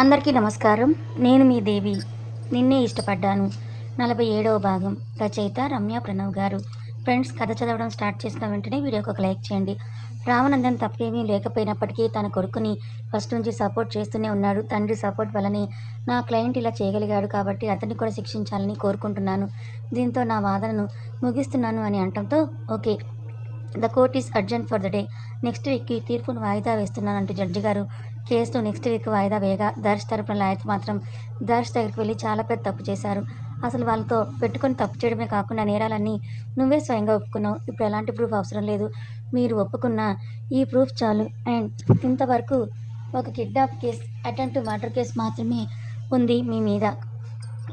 అందరికీ నమస్కారం. నేను మీ దేవి. నిన్నే ఇష్టపడ్డాను. నలభై ఏడవ భాగం. రచయిత రమ్య ప్రణవ్ గారు. ఫ్రెండ్స్ కథ చదవడం స్టార్ట్ చేసిన వెంటనే వీడియోకి ఒక లైక్ చేయండి. రామనందన్ తప్పేమీ లేకపోయినప్పటికీ తన కొడుకుని ఫస్ట్ నుంచి సపోర్ట్ చేస్తూనే ఉన్నాడు. తండ్రి సపోర్ట్ వల్లనే నా క్లయింట్ ఇలా చేయగలిగాడు కాబట్టి అతన్ని కూడా శిక్షించాలని కోరుకుంటున్నాను. దీంతో నా వాదనను ముగిస్తున్నాను అని అనటంతో okay the court is urgent for the day. Next వీక్కి తీర్పును వాయిదా వేస్తున్నానంటూ జడ్జి గారు కేసును నెక్స్ట్ వీక్ వాయిదా వేయగా దర్శ్ తరపున లాయర్స్ మాత్రం దర్శ్ దగ్గరికి వెళ్ళి చాలా పెద్ద తప్పు చేశారు. అసలు వాళ్ళతో పెట్టుకొని తప్పు చేయడమే కాకుండా నేరాలన్నీ నువ్వే స్వయంగా ఒప్పుకున్నావు. ఇప్పుడు ఎలాంటి ప్రూఫ్ అవసరం లేదు. మీరు ఒప్పుకున్న ఈ ప్రూఫ్ చాలు. అండ్ ఇంతవరకు ఒక kidnap case attempt murder case మాత్రమే ఉంది మీ మీద.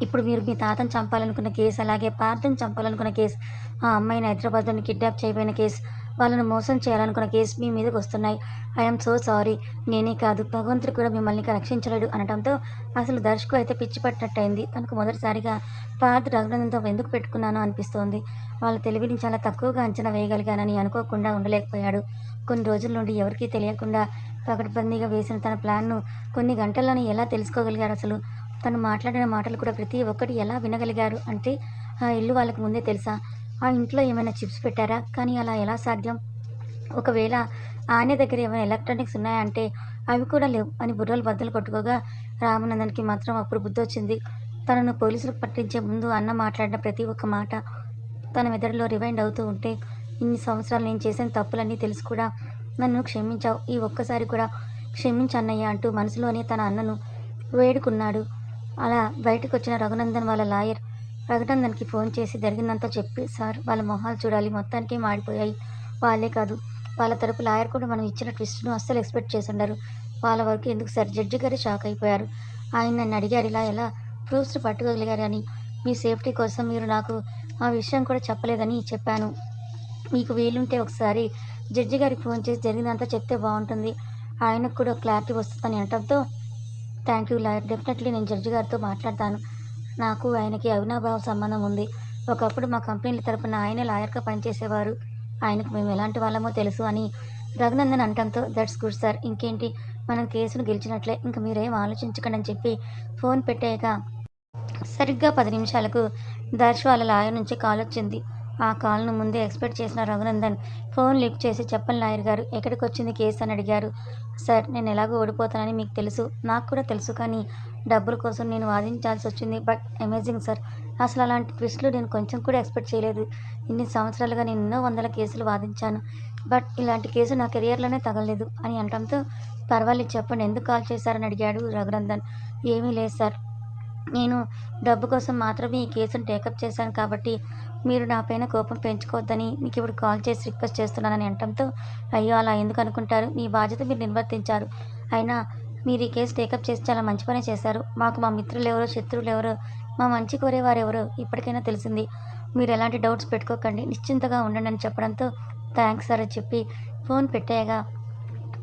ఇప్పుడు మీరు మీ తాతను చంపాలనుకున్న కేసు అలాగే పార్థను చంపాలనుకున్న కేసు ఆ అమ్మాయిని హైదరాబాద్లోని కిడ్నాప్ చేయబోయిన కేసు వాళ్ళను మోసం చేయాలనుకున్న కేసు మీ మీదకి వస్తున్నాయి. ఐఎమ్ సో సారీ నేనే కాదు. భగవంతుడు కూడా మిమ్మల్ని రక్షించలేడు అనడంతో అసలు దర్శకు అయితే పిచ్చి పట్టినట్టయింది. తనకు మొదటిసారిగా పార్థ రఘునందంతో ఎందుకు పెట్టుకున్నానో అనిపిస్తోంది. వాళ్ళ తెలివిని చాలా తక్కువగా అంచనా వేయగలిగానని అనుకోకుండా ఉండలేకపోయాడు. కొన్ని రోజుల నుండి ఎవరికీ తెలియకుండా పకడ్బందీగా వేసిన తన ప్లాన్ను కొన్ని గంటల్లోనే ఎలా తెలుసుకోగలిగారు అసలు? తను మాట్లాడిన మాటలు కూడా ప్రతి ఒక్కటి ఎలా వినగలిగారు అంటే ఆ ఇల్లు వాళ్ళకి ముందే తెలుసా? ఆ ఇంట్లో ఏమైనా చిప్స్ పెట్టారా? కానీ అలా ఎలా సాధ్యం? ఒకవేళ ఆనే దగ్గర ఏమైనా ఎలక్ట్రానిక్స్ ఉన్నాయంటే అవి కూడా లేవు అని బుర్రలు బద్దలు కొట్టుకోగా రామనందన్కి మాత్రం అప్పుడు బుద్ధి వచ్చింది తనను పోలీసులకు పట్టించే ముందు అన్న మాట్లాడిన ప్రతి ఒక్క మాట తన మెదడులో రివైండ్ అవుతూ ఉంటే ఇన్ని సంవత్సరాలు నేను చేసిన తప్పులన్నీ తెలిసి కూడా నన్ను క్షమించావు. ఈ ఒక్కసారి కూడా క్షమించన్నయ్య అంటూ మనసులోనే తన అన్నను వేడుకున్నాడు. అలా బయటకు వచ్చిన రఘునందన్ వాళ్ళ లాయర్ రఘునందన్కి ఫోన్ చేసి జరిగిందంతా చెప్పి సార్ వాళ్ళ మొహాలు చూడాలి. మొత్తానికి మాడిపోయాయి. వాళ్ళే కాదు వాళ్ళ తరపు లాయర్ కూడా మనం ఇచ్చిన ట్విస్ట్ను అస్సలు ఎక్స్పెక్ట్ చేసి ఉండరు వాళ్ళ వరకు ఎందుకు సార్? జడ్జి గారు షాక్ అయిపోయారు. ఆయన నన్ను అడిగారు ఇలా ఎలా? ప్రూఫ్స్ పట్టుకోగలిగారు అని. మీ సేఫ్టీ కోసం మీరు నాకు ఆ విషయం కూడా చెప్పలేదని చెప్పాను. మీకు వీలుంటే ఒకసారి జడ్జి గారికి ఫోన్ చేసి జరిగిందంతా చెప్తే బాగుంటుంది. ఆయనకు కూడా క్లారిటీ వస్తుందని అనటంతో థ్యాంక్ యూ లాయర్. డెఫినెట్లీ నేను జడ్జి గారితో మాట్లాడతాను. నాకు ఆయనకి అవినాభావ సంబంధం ఉంది. ఒకప్పుడు మా కంపెనీల తరపున ఆయనే లాయర్గా పనిచేసేవారు. ఆయనకు మేము ఎలాంటి వాళ్ళమో తెలుసు అని రఘునందన్ అంటంతో దట్స్ గుడ్ సార్ ఇంకేంటి? మనం కేసును గెలిచినట్లే. ఇంకా మీరేం ఆలోచించకండి అని చెప్పి ఫోన్ పెట్టాక సరిగ్గా పది నిమిషాలకు దర్శ్ వాళ్ళ లాయర్ నుంచి కాల్ వచ్చింది. ఆ కాల్ను ముందే ఎక్స్పెక్ట్ చేసిన రఘునందన్ ఫోన్ లిఫ్ట్ చేసి చెప్పని లాయర్ గారు ఎక్కడికి వచ్చింది కేసు? అని అడిగారు. సార్ నేను ఎలాగో ఓడిపోతానని మీకు తెలుసు. నాకు కూడా తెలుసు కానీ డబ్బుల కోసం నేను వాదించాల్సి వచ్చింది బట్ అమేజింగ్ సార్. అసలు అలాంటి ట్విస్ట్లు నేను కొంచెం కూడా ఎక్స్పెక్ట్ చేయలేదు. ఇన్ని సంవత్సరాలుగా నేను ఎన్నో వందల కేసులు వాదించాను. బట్ ఇలాంటి కేసు నా కెరియర్లోనే తగలలేదు అని అనడంతో పర్వాలేదు చెప్పండి ఎందుకు కాల్ చేశారని అడిగాడు రఘునందన్. ఏమీ లేదు సార్. నేను డబ్బు కోసం మాత్రమే ఈ కేసును టేకప్ చేశాను కాబట్టి మీరు నా పైన కోపం పెంచుకోవద్దని మీకు ఇప్పుడు కాల్ చేసి రిక్వెస్ట్ చేస్తున్నానని అనటంతో అయ్యో అలా ఎందుకు అనుకుంటారు? మీ బాధ్యత మీరు నిర్వర్తించారు. అయినా మీరు ఈ కేసు టేకప్ చేసి చాలా మంచి పని చేశారు. మాకు మా మిత్రులు ఎవరో శత్రువులు ఎవరో మా మంచి కోరేవారు ఎవరో ఇప్పటికైనా తెలిసింది. మీరు ఎలాంటి డౌట్స్ పెట్టుకోకండి. నిశ్చింతగా ఉండండి అని చెప్పడంతో థ్యాంక్స్ సార్ అని చెప్పి ఫోన్ పెట్టాయగా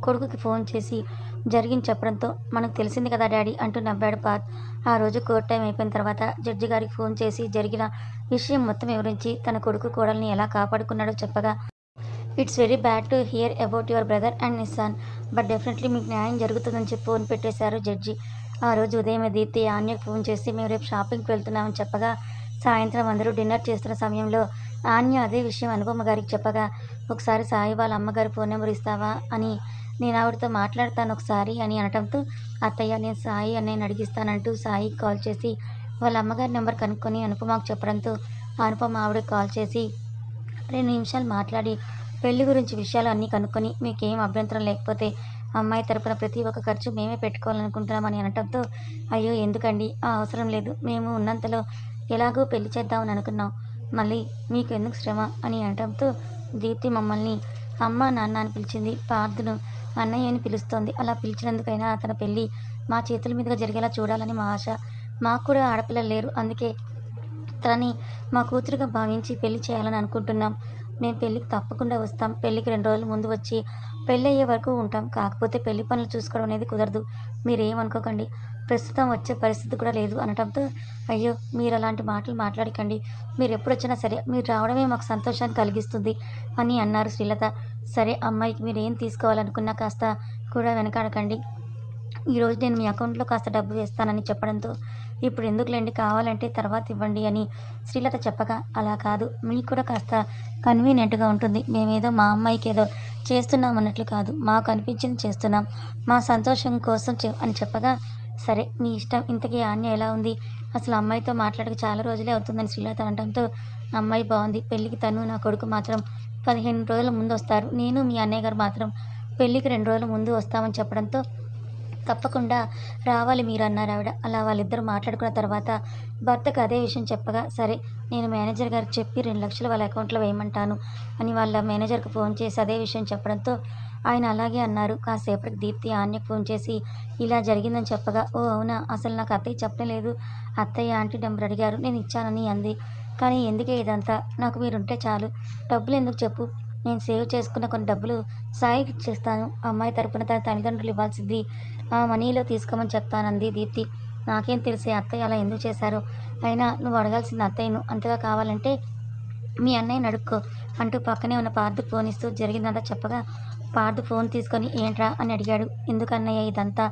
కొడుకుకి ఫోన్ చేసి జరిగింది చెప్పడంతో మనకు తెలిసింది కదా డాడీ అంటూ నవ్వాడు పాత్. ఆ రోజు కోర్ట్ టైం అయిపోయిన తర్వాత జడ్జి గారికి ఫోన్ చేసి జరిగిన విషయం మొత్తం వివరించి తన కొడుకు కోడల్ని ఎలా కాపాడుకున్నాడో చెప్పగా it's very bad to hear about your brother and Nissan but definitely మీకు న్యాయం జరుగుతుందని చెప్పి ఫోన్ పెట్టేశారు జడ్జి. ఆ రోజు ఉదయమే దీప్తి ఆన్యకు ఫోన్ చేసి మేము రేపు షాపింగ్కి వెళ్తున్నామని చెప్పగా సాయంత్రం అందరూ డిన్నర్ చేస్తున్న సమయంలో ఆన్య అదే విషయం అనుపమ గారికి చెప్పగా ఒకసారి సాయి వాళ్ళ అమ్మగారి ఫోన్ నెంబర్ ఇస్తావా? అని నేను ఆవిడతో మాట్లాడతాను ఒకసారి అని అనటంతో అత్తయ్య నేను సాయి అన్నయ్యని అడిగిస్తానంటూ సాయికి కాల్ చేసి వాళ్ళ అమ్మగారి నెంబర్ కనుక్కొని అనుపమకు చెప్పడంతో అనుపమ ఆవిడకి కాల్ చేసి రెండు నిమిషాలు మాట్లాడి పెళ్ళి గురించి విషయాలు అన్నీ కనుక్కొని మీకేం అభ్యంతరం లేకపోతే అమ్మాయి తరపున ప్రతి ఒక్క ఖర్చు మేమే పెట్టుకోవాలనుకుంటున్నామని అనటంతో అయ్యో ఎందుకండి? ఆ అవసరం లేదు. మేము ఉన్నంతలో ఎలాగో పెళ్ళి చేద్దామని అనుకున్నాం. మళ్ళీ మీకు ఎందుకు శ్రమ? అని అనటంతో దీప్తి మమ్మల్ని అమ్మ నాన్న అని పిలిచింది. పార్థును అన్నయ్య అని పిలుస్తోంది. అలా పిలిచినందుకైనా అతని పెళ్ళి మా చేతుల మీదుగా జరిగేలా చూడాలని మా ఆశ. మాకు కూడా ఆడపిల్లలు లేరు. అందుకే తనని మా కూతురుగా భావించి పెళ్ళి చేయాలని అనుకుంటున్నాం. మేము పెళ్ళికి తప్పకుండా వస్తాం. పెళ్ళికి రెండు రోజుల ముందు వచ్చి పెళ్ళి అయ్యే వరకు ఉంటాం. కాకపోతే పెళ్ళి పనులు చూసుకోవడం అనేది కుదరదు. మీరేమనుకోకండి. ప్రస్తుతం వచ్చే పరిస్థితి కూడా లేదు అనటంతో అయ్యో మీరు అలాంటి మాటలు మాట్లాడకండి. మీరు ఎప్పుడు వచ్చినా సరే మీరు రావడమే మాకు సంతోషాన్ని కలిగిస్తుంది అని అన్నారు శ్రీలత. సరే అమ్మాయికి మీరు ఏం తీసుకోవాలనుకున్నా కాస్త కూడా వెనకాడకండి. ఈరోజు నేను మీ అకౌంట్లో కాస్త డబ్బు వేస్తానని చెప్పడంతో ఇప్పుడు ఎందుకులేండి కావాలంటే తర్వాత ఇవ్వండి అని శ్రీలత చెప్పగా అలా కాదు. మీకు కూడా కాస్త కన్వీనియంట్గా ఉంటుంది. మేమేదో మా అమ్మాయికి ఏదో చేస్తున్నాం అన్నట్లు కాదు. మాకు అనిపించింది చేస్తున్నాం. మా సంతోషం కోసం అని చెప్పగా సరే మీ ఇష్టం. ఇంతకీ ఆన్య ఎలా ఉంది? అసలు అమ్మాయితో మాట్లాడక చాలా రోజులే అవుతుందని శ్రీలత అనడంతో అమ్మాయి బాగుంది పెళ్ళికి తను నా కొడుకు మాత్రం పదిహేను రోజుల ముందు వస్తారు నేను మీ అన్నయ్య గారు మాత్రం పెళ్ళికి రెండు రోజుల ముందు వస్తామని చెప్పడంతో తప్పకుండా రావాలి మీరు అన్నారు ఆవిడ. అలా వాళ్ళిద్దరు మాట్లాడుకున్న తర్వాత భర్తకు అదే విషయం చెప్పగా సరే నేను మేనేజర్ గారికి చెప్పి రెండు లక్షలు వాళ్ళ అకౌంట్లో వేయమంటాను అని వాళ్ళ మేనేజర్కి ఫోన్ చేసి అదే విషయం చెప్పడంతో ఆయన అలాగే అన్నారు. కాసేపటికి దీప్తి ఆన్యకు ఫోన్ చేసి ఇలా జరిగిందని చెప్పగా ఓ అవునా? అసలు నాకు అత్తయ్య చెప్పలేదు అత్తయ్య ఆంటీ నెంబర్ అడిగారు. నేను ఇచ్చానని అంది. కానీ ఎందుకే ఇదంతా? నాకు మీరుంటే చాలు. డబ్బులు ఎందుకు చెప్పు? నేను సేవ్ చేసుకున్న కొన్ని డబ్బులు సాయికి ఇచ్చేస్తాను. అమ్మాయి తరపున తన తల్లిదండ్రులు ఇవ్వాల్సింది మనీలో తీసుకోమని చెప్తానంది దీప్తి. నాకేం తెలిసే అత్తయ్య అలా ఎందుకు చేశారు. అయినా నువ్వు అడగాల్సింది అత్తయ్యను. అంతగా కావాలంటే మీ అన్నయ్యని అడుక్కో అంటూ పక్కనే ఉన్న పార్థు ఫోన్ ఇస్తూ జరిగిందంతా చెప్పగా పార్థు ఫోన్ తీసుకొని ఏంట్రా అని అడిగాడు. ఎందుకన్నయ్య ఇదంతా?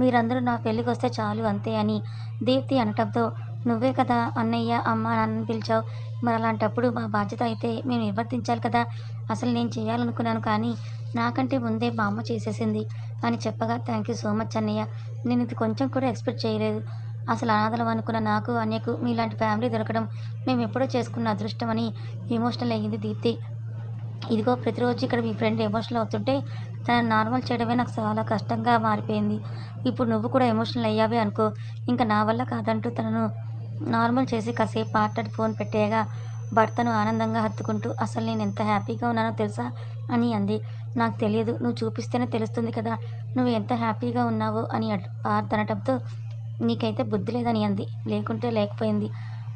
మీరందరూ నా పెళ్ళికి వస్తే చాలు అంతే అని దీప్తి అనటంతో నువ్వే కదా అన్నయ్య అమ్మ నాన్నని పిలిచావు. మరి అలాంటప్పుడు మా బాధ్యత అయితే మేము నిర్వర్తించాలి కదా. అసలు నేను చేయాలనుకున్నాను కానీ నాకంటే ముందే మా అమ్మ చేసేసింది. అని చెప్పగా థ్యాంక్ యూ సో మచ్ అన్నయ్య. నేను ఇది కొంచెం కూడా ఎక్స్పెక్ట్ చేయలేదు. అసలు అనాథలం అనుకున్న నాకు అన్యకు మీలాంటి ఫ్యామిలీ దొరకడం మేము ఎప్పుడో చేసుకున్న అదృష్టం అని ఎమోషనల్ అయ్యింది దీప్తి. ఇదిగో ప్రతిరోజు ఇక్కడ మీ ఫ్రెండ్ ఎమోషనల్ అవుతుంటే తను నార్మల్ చేయడమే నాకు చాలా కష్టంగా మారిపోయింది. ఇప్పుడు నువ్వు కూడా ఎమోషనల్ అయ్యావే అనుకో. ఇంకా నా వల్ల కాదంటూ తనను నార్మల్ చేసి కాసేపు మాట్లాడి ఫోన్ పెట్టేయగా భర్తను ఆనందంగా హత్తుకుంటూ అసలు నేను ఎంత హ్యాపీగా ఉన్నానో తెలుసా? అని అంది. నాకు తెలియదు. నువ్వు చూపిస్తేనే తెలుస్తుంది కదా. నువ్వు ఎంత హ్యాపీగా ఉన్నావో అని అడ్- అనటంతో నీకైతే బుద్ధి లేదని అంది. లేకుంటే లేకపోయింది.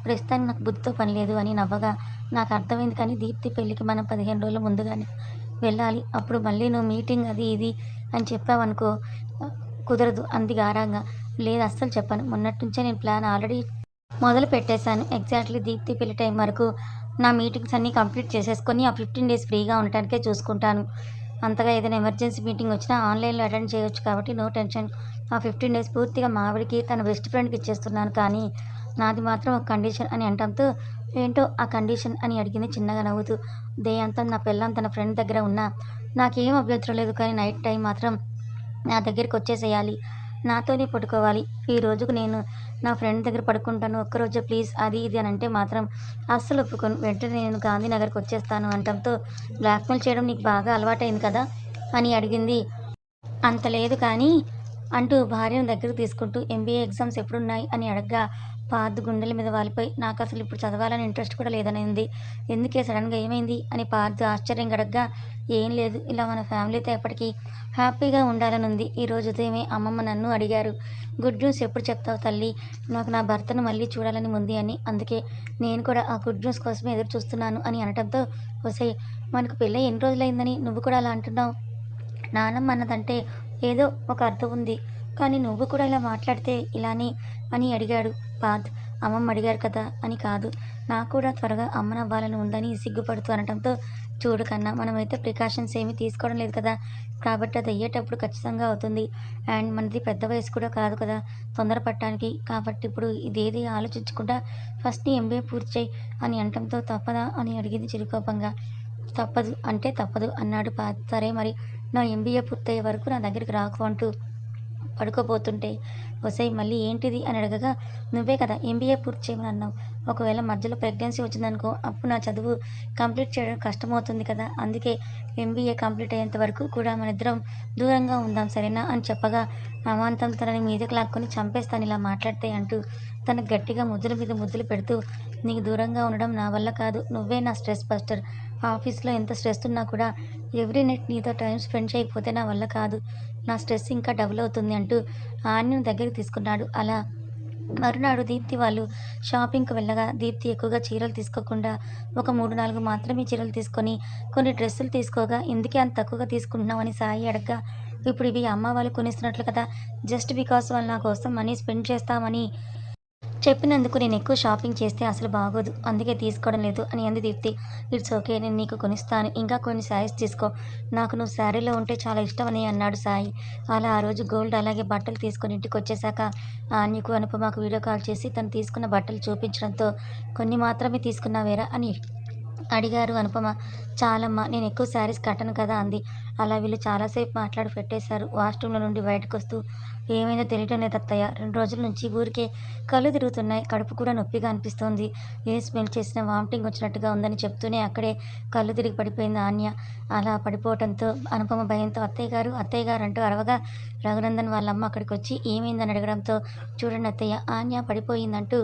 ప్రస్తుతానికి నాకు బుద్ధితో పని లేదు అని నవ్వగా నాకు అర్థమైంది కానీ దీప్తి పెళ్ళికి మనం పదిహేను రోజుల ముందుగానే వెళ్ళాలి. అప్పుడు మళ్ళీ నువ్వు మీటింగ్ అది ఇది అని చెప్పావనుకో కుదరదు అంది గారంగా. లేదు అస్సలు చెప్పాను. మొన్నటి నుంచే నేను ప్లాన్ ఆల్రెడీ మొదలు పెట్టేశాను. ఎగ్జాక్ట్లీ దీప్తి పెళ్ళి టైం వరకు నా మీటింగ్స్ అన్నీ కంప్లీట్ చేసేసుకొని ఆ ఫిఫ్టీన్ డేస్ ఫ్రీగా ఉండటానికే చూసుకుంటాను. అంతగా ఏదైనా ఎమర్జెన్సీ మీటింగ్ వచ్చినా ఆన్లైన్లో అటెండ్ చేయొచ్చు కాబట్టి నో టెన్షన్. ఆ ఫిఫ్టీన్ డేస్ పూర్తిగా మా ఆవిడకి తన బెస్ట్ ఫ్రెండ్కి ఇచ్చేస్తున్నాను కానీ నాది మాత్రం ఒక కండిషన్ అని అంటంతో ఏంటో ఆ కండిషన్ అని అడిగింది చిన్నగా నవ్వుతూ. దే అంతా నా పిల్లం తన ఫ్రెండ్ దగ్గర ఉన్నా. నాకేం అభ్యంతరం లేదు కానీ నైట్ టైం మాత్రం నా దగ్గరికి వచ్చేసేయాలి. నాతోనే పడుకోవాలి. ఈ రోజుకు నేను నా ఫ్రెండ్ దగ్గర పడుకుంటాను. ఒక్కరోజే ప్లీజ్ అది ఇది అని అంటే మాత్రం అస్సలు ఒప్పుకొని. వెంటనే నేను గాంధీనగర్కి వచ్చేస్తాను అనటంతో బ్లాక్మెయిల్ చేయడం నీకు బాగా అలవాటైంది కదా అని అడిగింది. అంత లేదు కానీ అంటూ భార్యను దగ్గరకు తీసుకుంటూ ఎంబీఏ ఎగ్జామ్స్ ఎప్పుడున్నాయి అని అడగగా పార్థ్ గుండెల మీద వాలిపోయి నాకు అసలు ఇప్పుడు చదవాలని ఇంట్రెస్ట్ కూడా లేదనింది ఎందుకే సడన్గా ఏమైంది? అని పార్థ్ ఆశ్చర్యం గడగ్గా ఏం లేదు ఇలా మన ఫ్యామిలీతో ఎప్పటికీ హ్యాపీగా ఉండాలని ఉంది. ఉదయమే అమ్మమ్మ నన్ను అడిగారు గుడ్ న్యూస్ ఎప్పుడు చెప్తావు తల్లి? నాకు నా భర్తను మళ్ళీ చూడాలని ఉంది అని. అందుకే నేను కూడా ఆ గుడ్ న్యూస్ కోసమే ఎదురు చూస్తున్నాను అని అనటంతో వసే మనకు పెళ్ళి ఎన్ని రోజులైందని నువ్వు కూడా అలా అంటున్నావు? నానమ్మ అన్నదంటే ఏదో ఒక అర్థం ఉంది. కానీ నువ్వు కూడా ఇలా మాట్లాడితే ఇలానే అని అడిగాడు. పార్థ్ అమ్మమ్మ అడిగారు కదా అని కాదు. నాకు కూడా త్వరగా అమ్మనవ్వాలని ఉందని సిగ్గుపడుతూ అనటంతో చూడు కన్నా మనమైతే ప్రికాషన్స్ ఏమీ తీసుకోవడం లేదు కదా. కాబట్టి అది అయ్యేటప్పుడు ఖచ్చితంగా అవుతుంది. అండ్ మనది పెద్ద వయసు కూడా కాదు కదా తొందరపడటానికి. కాబట్టి ఇప్పుడు ఇదేది ఆలోచించకుండా ఫస్ట్ ఎంబీఏ పూర్తి చేయి అని అనటంతో తప్పదా అని అడిగింది చిరుకోపంగా. తప్పదు అంటే తప్పదు అన్నాడు పాత సరే మరి నా ఎంబీఏ పూర్తయ్యే వరకు నా దగ్గరికి రాకు అంటూ పడుకోబోతుంటే వసై మళ్ళీ ఏంటిది? అని అడగగా నువ్వే కదా ఎంబీఏ పూర్తి చేయమని అన్నావు. ఒకవేళ మధ్యలో ప్రెగ్నెన్సీ వచ్చిందనుకో అప్పుడు నా చదువు కంప్లీట్ చేయడం కష్టమవుతుంది కదా. అందుకే ఎంబీఏ కంప్లీట్ అయ్యేంత వరకు కూడా మన ఇద్దరం దూరంగా ఉందాం సరేనా? అని చెప్పగా అమాంతం తనని మీదకి లాక్కొని చంపేస్తాను ఇలా మాట్లాడితే అంటూ తన గట్టిగా ముద్దుల మీద ముద్దులు పెడుతూ నీకు దూరంగా ఉండడం నా వల్ల కాదు. నువ్వే నా స్ట్రెస్ బస్టర్. ఆఫీస్లో ఎంత స్ట్రెస్ ఉన్నా కూడా ఎవ్రీ నైట్ నీతో టైం స్పెండ్ చేయకపోతే నా వల్ల కాదు. నా స్ట్రెస్ ఇంకా డబుల్ అవుతుంది అంటూ ఆన్యను దగ్గరికి తీసుకున్నాడు. అలా మరునాడు దీప్తి వాళ్ళు షాపింగ్కి వెళ్ళగా దీప్తి ఎక్కువగా చీరలు తీసుకోకుండా ఒక మూడు నాలుగు మాత్రమే చీరలు తీసుకొని కొన్ని డ్రెస్సులు తీసుకోగా ఎందుకే అంత తక్కువగా తీసుకుంటున్నామని సాయి అడగగా ఇప్పుడు ఇవి అమ్మ వాళ్ళు కొనిస్తున్నట్లు కదా జస్ట్ బికాస్ వాళ్ళు నా కోసం మనీ స్పెండ్ చేస్తామని చెప్పినందుకు నేను ఎక్కువ షాపింగ్ చేస్తే అసలు బాగోదు. అందుకే తీసుకోవడం లేదు అని అంది దీప్తి. ఇట్స్ ఓకే నేను నీకు కొనిస్తాను. ఇంకా కొన్ని శారీస్ తీసుకో. నాకు నువ్వు శారీలో ఉంటే చాలా ఇష్టం అని అన్నాడు సాయి. అలా ఆ రోజు గోల్డ్ అలాగే బట్టలు తీసుకొని ఇంటికి వచ్చేసాక నీకు అనుపమాకు వీడియో కాల్ చేసి తను తీసుకున్న బట్టలు చూపించడంతో కొన్ని మాత్రమే తీసుకున్నావేరా అని అడిగారు అనుపమ. చాలమ్మా నేను ఎక్కువ శారీస్ కట్టను కదా అంది. అలా వీళ్ళు చాలాసేపు మాట్లాడి పెట్టేశారు. వాష్రూమ్లో నుండి బయటకు వస్తూ ఏమైందో తెలియటం లేదు అత్తయ్య. రెండు రోజుల నుంచి ఊరికే కళ్ళు తిరుగుతున్నాయి. కడుపు కూడా నొప్పిగా అనిపిస్తోంది. ఏ స్మెల్ చేసినా వామిటింగ్ వచ్చినట్టుగా ఉందని చెప్తూనే అక్కడే కళ్ళు తిరిగి పడిపోయింది ఆన్య. అలా పడిపోవడంతో అనుపమ భయంతో అత్తయ్య గారు అత్తయ్య గారు అంటూ అరవగా రఘునందన్ వాళ్ళ అమ్మ అక్కడికి వచ్చి ఏమైందని అడగడంతో చూడండి అత్తయ్య ఆన్య పడిపోయిందంటూ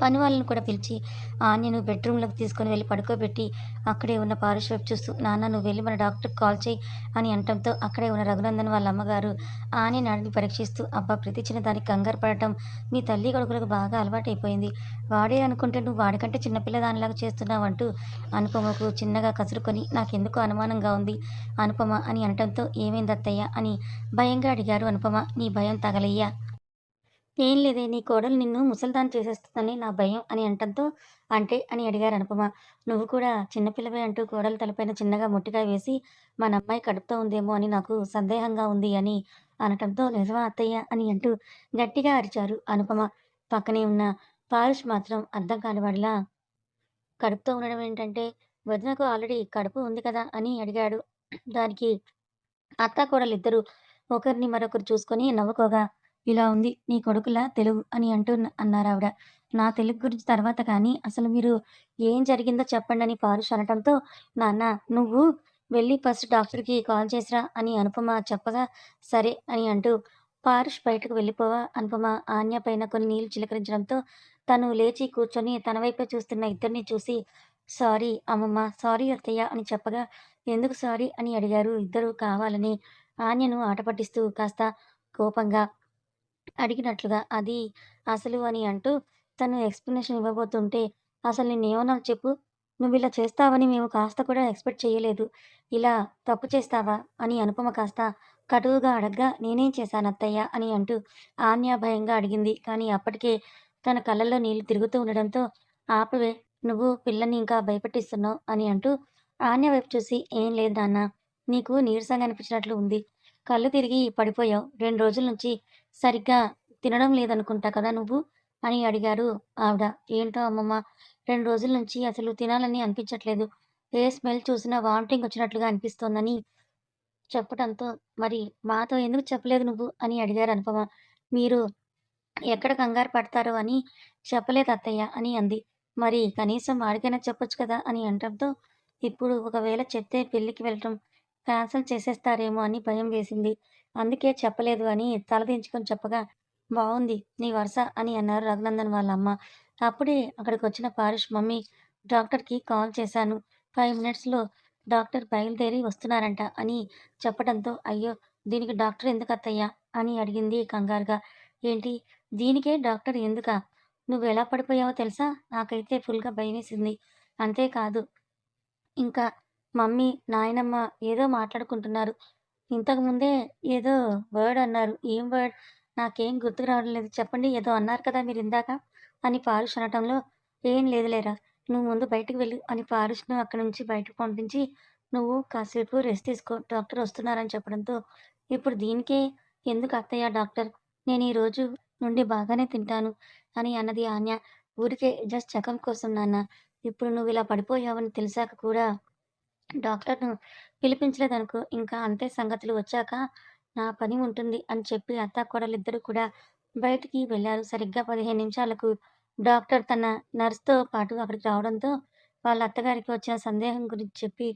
పని వాళ్ళని కూడా పిలిచి ఆన్యను బెడ్రూమ్లోకి తీసుకొని వెళ్ళి పడుకోబెట్టి అక్కడే ఉన్న పారుష్ వైపు చూస్తూ నాన్న నువ్వు వెళ్ళి మన డాక్టర్కి కాల్ చేయి అని అనటంతో అక్కడే ఉన్న రఘునందన్ వాళ్ళ అమ్మగారు ఆని నాడిని పరీక్షిస్తూ అబ్బా ప్రతి చిన్న దానికి కంగారు పడటం మీ తల్లి కొడుకులకు బాగా అలవాటైపోయింది. వాడే అనుకుంటే నువ్వు వాడికంటే చిన్నపిల్ల దానిలాగా చేస్తున్నావు అంటూ అనుపమకు చిన్నగా కసురుకొని నాకెందుకు అనుమానంగా ఉంది అనుపమ అని అనటంతో ఏమైంది అత్తయ్య అని భయంగా అడిగారు అనుపమ నీ భయం తగలయ్యా. ఏం లేదే నీ కోడలు నిన్ను ముసల్దాన్ చేసేస్తుందని నా భయం అని అంటంతో అంటే అని అడిగారు అనుపమ. నువ్వు కూడా చిన్నపిల్లవే అంటూ కోడలు తలపైన చిన్నగా ముట్టిగా వేసి మన అమ్మాయి కడుపుతో ఉందేమో అని నాకు సందేహంగా ఉంది అని అనటంతో నిజమా అత్తయ్య అని అంటూ గట్టిగా అరిచారు అనుపమ. పక్కనే ఉన్న పారుష్ మాత్రం అర్థం కానివాడిలా కడుపుతో ఉండడం ఏంటంటే వదినకు ఆల్రెడీ కడుపు ఉంది కదా అని అడిగాడు. దానికి అత్త కోడలిద్దరూ ఒకరిని మరొకరు చూసుకొని నవ్వుకోగా ఇలా ఉంది నీ కొడుకుల తెలుగు అని అంటూ అన్నారావిడ. నా తెలుగు గురించి తర్వాత కానీ అసలు మీరు ఏం జరిగిందో చెప్పండి అని పారుష్ అనటంతో నాన్న నువ్వు వెళ్ళి ఫస్ట్ డాక్టర్‌కి కాల్ చేసిరా అని అనుపమ చెప్పగా సరే అని అంటూ పారుష్ బయటకు వెళ్ళిపోవా అనుపమ ఆన్య పైన కొన్ని నీళ్ళు చిలకరించడంతో తను లేచి కూర్చొని తన వైపే చూస్తున్న ఇద్దరిని చూసి సారీ అమ్మమ్మ, సారీ అత్తయ్య అని చెప్పగా ఎందుకు సారీ అని అడిగారు ఇద్దరు కావాలని ఆన్యను ఆట పట్టిస్తూ కాస్త కోపంగా. అడిగినట్లుగా అది అసలు అని అంటూ తను ఎక్స్‌ప్లనేషన్ ఇవ్వబోతుంటే, "అసలు నిన్నేమన్నాను చెప్పు? నువ్వు ఇలా చేస్తావని మేము కాస్త కూడా ఎక్స్‌పెక్ట్ చేయలేదు ఇలా తప్పు చేస్తావా?" అని అనుపమ కాస్త కటువుగా అడగ్గా, "నేనేం చేశాను అత్తయ్య అని అంటూ ఆన్య భయంగా అడిగింది. కానీ అప్పటికే తన కళ్ళల్లో నీళ్ళు తిరుగుతూ ఉండడంతో, "ఆపవే నువ్వు పిల్లని ఇంకా భయపెట్టిస్తున్నావు" అని అంటూ ఆన్య వైపు చూసి, "ఏం లేదు నాన్న. నీకు నీరసంగా అనిపించినట్లు ఉంది. కళ్ళు తిరిగి పడిపోయావు. రెండు రోజుల నుంచి సరిగ్గా తినడం లేదనుకుంటా కదా నువ్వు? అని అడిగారు ఆవిడ. ఏంటో అమ్మమ్మ రెండు రోజుల నుంచి అసలు తినాలని అనిపించట్లేదు. ఏ స్మెల్ చూసినా వామిటింగ్ వచ్చినట్లుగా అనిపిస్తోందని చెప్పటంతో మరి మాతో ఎందుకు చెప్పలేదు నువ్వు? అని అడిగారు అనుపమ. మీరు ఎక్కడ కంగారు పడతారు అని చెప్పలేదు అత్తయ్య అని అంది. మరి కనీసం వాడికైనా చెప్పొచ్చు కదా! అని అనడంతో ఇప్పుడు ఒకవేళ చెప్తే పెళ్ళికి వెళ్ళటం క్యాన్సిల్ చేసేస్తారేమో అని భయం వేసింది. అందుకే చెప్పలేదు అని తలదించుకొని చెప్పగా, బాగుంది నీ వరుస అని అన్నారు రఘునందన్ వాళ్ళ అమ్మ. అప్పుడే అక్కడికి వచ్చిన పారుష్ మమ్మీ డాక్టర్‌కి కాల్ చేశాను. ఫైవ్ మినిట్స్‌లో డాక్టర్ బయలుదేరి వస్తున్నారంట అని చెప్పడంతో, అయ్యో! దీనికి డాక్టర్ ఎందుకు అత్తయ్యా అని అడిగింది కంగారుగా. ఏంటి దీనికే డాక్టర్ ఎందుక నువ్వు ఎలా పడిపోయావో తెలుసా? నాకైతే ఫుల్‌గా భయమేసింది. అంతేకాదు ఇంకా మమ్మీ, నాయనమ్మ ఏదో మాట్లాడుకుంటున్నారు. ఇంతకుముందే ఏదో వర్డ్ అన్నారు. ఏం వర్డ్? నాకేం గుర్తుకు రావడం లేదు. చెప్పండి ఏదో అన్నారు కదా మీరు ఇందాక అని పారుష్ అనటంలో, ఏం లేదులేరా నువ్వు ముందు బయటకు వెళ్ళు అని పారుష్‌ను అక్కడి నుంచి బయటకు పంపించి, నువ్వు కాసేపు రెస్ట్ తీసుకో డాక్టర్ వస్తున్నారని చెప్పడంతో, ఇప్పుడు దీనికే ఎందుకు అత్తయ్య డాక్టర్? నేను ఈరోజు నుండి బాగానే తింటాను అని అన్నది ఆన్య. ఊరికే జస్ట్ చకం కోసం నాన్న. ఇప్పుడు నువ్వు ఇలా పడిపోయావని తెలిసాక కూడా డాక్టర్‌ను పిలిపించలేదనుకో ఇంకా అంతే సంగతులు. వచ్చాక నా పని ఉంటుంది అని చెప్పి అత్తాకోడలిద్దరూ కూడా బయటికి వెళ్ళారు. సరిగ్గా 15 నిమిషాలకు డాక్టర్ తన నర్స్‌తో పాటు అక్కడికి రావడంతో వాళ్ళ అత్తగారికి వచ్చిన సందేహం గురించి చెప్పి,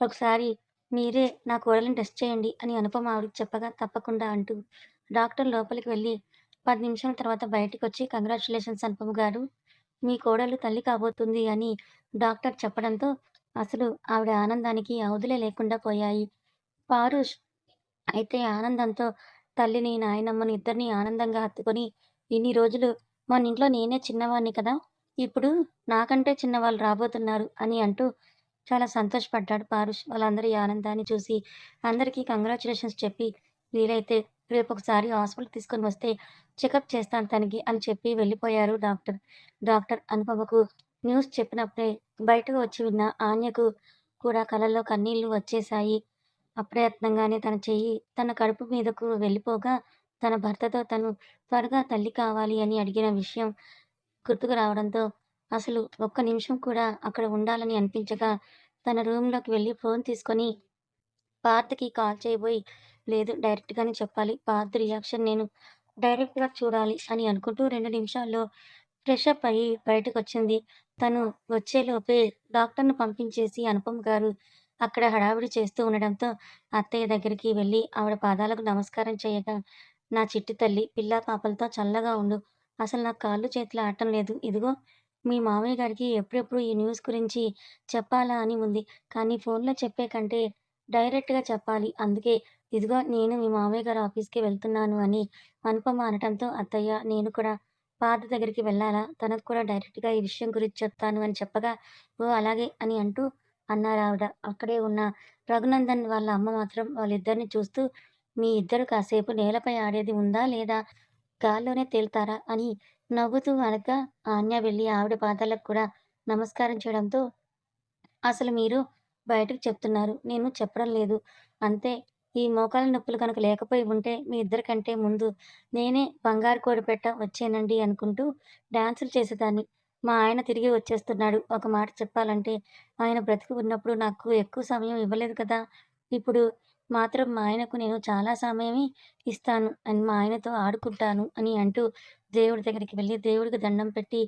"ఒకసారి మీరే నా కోడలిని టెస్ట్ చేయండి" అని అనుపమ ఆవిడకి చెప్పగా, "తప్పకుండా" అంటూ డాక్టర్ లోపలికి వెళ్ళి 10 నిమిషాల తర్వాత బయటికొచ్చి, "కంగ్రాచ్యులేషన్స్ అనుపమ గారు. మీ కోడలు తల్లి కాబోతుంది" అని డాక్టర్ చెప్పడంతో అసలు ఆవిడ ఆనందానికి అవధులే లేకుండా పోయాయి. పారుష్ అయితే ఆనందంతో తల్లిని, నాయనమ్మని ఇద్దరిని ఆనందంగా హత్తుకొని, ఇన్ని రోజులు మన ఇంట్లో నేనే చిన్నవాడిని కదా! ఇప్పుడు నాకంటే చిన్నవాళ్ళు రాబోతున్నారు అని అంటూ చాలా సంతోషపడ్డాడు పారుష్. వాళ్ళందరి ఆనందాన్ని చూసి అందరికీ కంగ్రాచులేషన్స్ చెప్పి, వీలైతే రేపు ఒకసారి హాస్పిటల్ తీసుకొని వస్తే చెకప్ చేస్తాను తనకి అని చెప్పి వెళ్ళిపోయారు డాక్టర్. డాక్టర్ అనుపమకు న్యూస్ చెప్పినప్పుడే బయటకు వచ్చి విన్న ఆన్యకు కూడా కలలో కన్నీళ్ళు వచ్చేశాయి. అప్రయత్నంగానే తన చెయ్యి తన కడుపు మీదకు వెళ్ళిపోగా తన భర్తతో తను త్వరగా తల్లి కావాలి అని అడిగిన విషయం గుర్తుకు రావడంతో అసలు ఒక్క నిమిషం కూడా అక్కడ ఉండాలని అనిపించగా తన రూమ్‌లోకి వెళ్ళి ఫోన్ తీసుకొని పార్థకి కాల్ చేయబోయి లేదు డైరెక్ట్‌గానే చెప్పాలి. పార్థ్ రియాక్షన్ నేను డైరెక్ట్‌గా చూడాలి అని అనుకుంటూ రెండు నిమిషాల్లో ఫ్రెషప్ అయ్యి బయటకొచ్చింది. తను వచ్చేలోపే డాక్టర్‌ని పంపించేసి అనుపమ గారు అక్కడ హడావిడి చేస్తూ ఉండడంతో అత్తయ్య దగ్గరికి వెళ్ళి ఆవిడ పాదాలకు నమస్కారం చేయగా నా చిట్టి తల్లి పిల్లా పాపలతో చల్లగా ఉండు. అసలు నాకు కాళ్ళు చేతులు ఆడటం లేదు. ఇదిగో మీ మామయ్య గారికి ఎప్పుడెప్పుడు ఈ న్యూస్ గురించి చెప్పాలా అని ఉంది. కానీ ఫోన్‌లో చెప్పే కంటే డైరెక్ట్‌గా చెప్పాలి. అందుకే ఇదిగో నేను మీ మామయ్య గారి ఆఫీస్‌కి వెళ్తున్నాను అని అనుపమ అనటంతో అత్తయ్య నేను కూడా పార్థ దగ్గరికి వెళ్ళాలా? తనకు కూడా డైరెక్ట్‌గా ఈ విషయం గురించి చెప్తాను అని చెప్పగా ఓ అలాగే అని అంటూ అన్నారు ఆవిడ అక్కడే ఉన్న రఘునందన్ వాళ్ళ అమ్మ మాత్రం వాళ్ళిద్దరిని చూస్తూ మీ ఇద్దరు కాసేపు నేలపై ఆడేది ఉందా లేదా గాల్లోనే తేలుతారా అని నవ్వుతూ అనగా ఆన్య వెళ్ళి ఆవిడ పాదాలకు కూడా నమస్కారం చేయడంతో అసలు మీరు బయటకు చెప్తున్నారు. నేను చెప్పడం లేదు. అంతే. ఈ మోకాళ్ళ నొప్పులు కనుక లేకపోయి ఉంటే మీ ఇద్దరికంటే ముందు నేనే బంగారు కోడి పెట్ట వచ్చేనండి అనుకుంటూ డాన్సులు చేసేదాన్ని. మా ఆయన తిరిగి వచ్చేస్తున్నాడు. ఒక మాట చెప్పాలంటే ఆయన బ్రతికి ఉన్నప్పుడు నాకు ఎక్కువ సమయం ఇవ్వలేదు కదా! ఇప్పుడు మాత్రం మా ఆయనకు నేను చాలా సమయమే ఇస్తాను అని మా ఆయనతో ఆడుకుంటాను అని అంటూ దేవుడి దగ్గరికి వెళ్ళి దేవుడికి దండం పెట్టి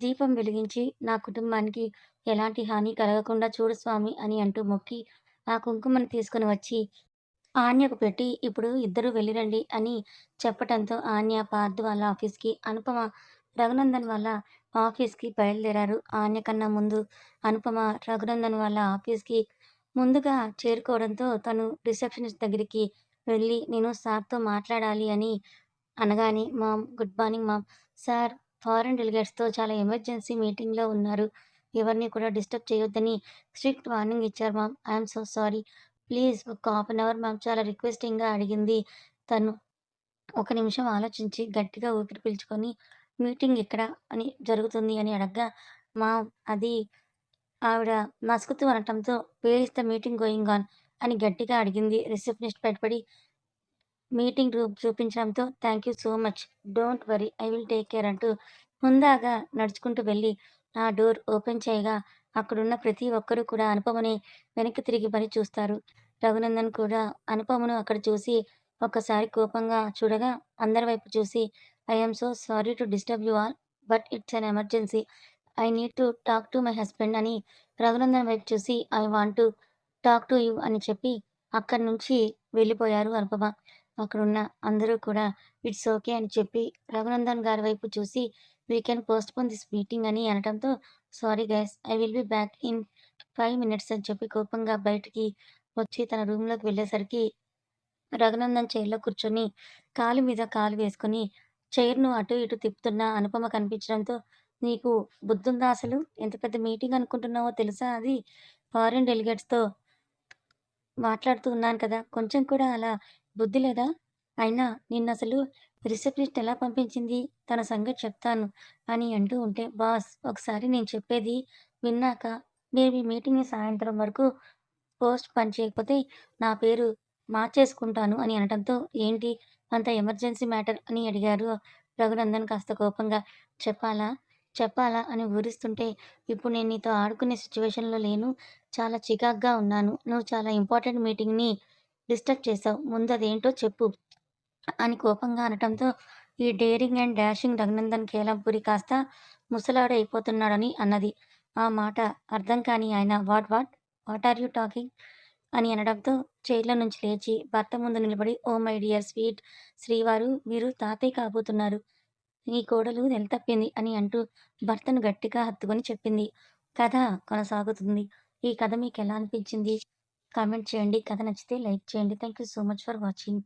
దీపం వెలిగించి నా కుటుంబానికి ఎలాంటి హాని కలగకుండా చూడు స్వామి అని అంటూ మొక్కి ఆ కుంకుమను తీసుకొని వచ్చి ఆన్యకు పెట్టి ఇప్పుడు ఇద్దరు వెళ్ళిరండి అని చెప్పటంతో ఆన్య పార్థ్ వాళ్ళ ఆఫీస్‌కి, అనుపమ రఘునందన్ వాళ్ళ ఆఫీస్‌కి బయలుదేరారు. ఆన్య కన్నా ముందు అనుపమ రఘునందన్ వాళ్ళ ఆఫీస్‌కి ముందుగా చేరుకోవడంతో తను రిసెప్షనిస్ట్ దగ్గరికి వెళ్ళి నేను సార్‌తో మాట్లాడాలి అని అనగానే ma'am good morning ma'am. Sir foreign డెలిగేట్స్‌తో చాలా ఎమర్జెన్సీ మీటింగ్‌లో ఉన్నారు. ఎవరిని కూడా డిస్టర్బ్ చేయొద్దని స్ట్రిక్ట్ వార్నింగ్ ఇచ్చారు ma'am. I'm so sorry. Please ఒక హాఫ్ అన్ అవర్ మాకు చాలా రిక్వెస్టింగ్‌గా అడిగింది తను. ఒక నిమిషం ఆలోచించి గట్టిగా ఊపిరి పీల్చుకొని మీటింగ్ ఎక్కడ అని జరుగుతుంది అని అడగ్గా మా అది ఆవిడ నసుకుతూ అనటంతో where the meeting going on అని గట్టిగా అడిగింది. రిసెప్షనిస్ట్ పెట్టబడి meeting room చూపించడంతో thank you so much. Don't worry I will take care అంటూ హుందాగా నడుచుకుంటూ వెళ్ళి ఆ డోర్ ఓపెన్ చేయగా అక్కడున్న ప్రతి ఒక్కరూ కూడా అనుపమని వెనక్కి తిరిగి మరి చూస్తారు. రఘునందన్ కూడా అనుపమను అక్కడ చూసి ఒక్కసారి కోపంగా చూడగా అందరి వైపు చూసి I so sorry to disturb you all. But it's an emergency. I need to talk to my husband అని రఘునందన్ వైపు చూసి I want to talk to you అని చెప్పి అక్కడి నుంచి వెళ్ళిపోయారు అనుపమ. అక్కడున్న అందరూ కూడా ఇట్స్ ఓకే అని చెప్పి రఘునందన్ గారి వైపు చూసి we can postpone this meeting అని అనటంతో sorry guys I will be back in five minutes అని చెప్పి కోపంగా బయటికి వచ్చి తన రూమ్‌లోకి వెళ్ళేసరికి రఘునందన్ చైర్‌లో కూర్చొని కాలు మీద కాలు వేసుకొని చైర్‌ను అటు ఇటు తిప్పుతున్న అనుపమ కనిపించడంతో నీకు బుద్ధుందా అసలు? ఎంత పెద్ద మీటింగ్ అనుకుంటున్నావో తెలుసా అది? ఫారిన్ డెలిగేట్స్‌తో మాట్లాడుతూ ఉన్నాను కదా! కొంచెం కూడా అలా బుద్ధి లేదా? అయినా నిన్నసలు రిసెప్షనిస్ట్ ఎలా పంపించింది? తన సంగతి చెప్తాను అని అంటూ ఉంటే బాస్ ఒకసారి నేను చెప్పేది విన్నాక మీరు ఈ మీటింగ్‌ని సాయంత్రం వరకు పోస్ట్ పని చేయకపోతే నా పేరు మార్చేసుకుంటాను అని అనడంతో ఏంటి అంత ఎమర్జెన్సీ మ్యాటర్ అని అడిగారు రఘునందన్ కాస్త కోపంగా. చెప్పాలా? చెప్పాలా? అని ఊరిస్తుంటే ఇప్పుడు నేను నీతో ఆడుకునే సిచ్యువేషన్లో లేను. చాలా చికాగ్గా ఉన్నాను. నువ్వు చాలా ఇంపార్టెంట్ మీటింగ్‌ని డిస్టర్బ్ చేసావు ముందు అదేంటో చెప్పు అని కోపంగా అనటంతో ఈ daring and dashing Raghunandan Kelampuri కాస్త ముసలాడైపోతున్నాడని అన్నది. ఆ మాట అర్థం కాని ఆయన what what? What are you talking? అని అనడంతో చైర్‌లో నుంచి లేచి భర్త ముందు నిలబడి ఓ మై డియర్ స్వీట్ శ్రీవారు మీరు తాతయ్య కాబోతున్నారు. ఈ కోడలు నెల తప్పింది అని అంటూ భర్తను గట్టిగా హత్తుకొని చెప్పింది. కథ కొనసాగుతుంది. ఈ కథ మీకు ఎలా అనిపించింది? కామెంట్ చేయండి. కథ నచ్చితే లైక్ చేయండి. Thank you so much for watching.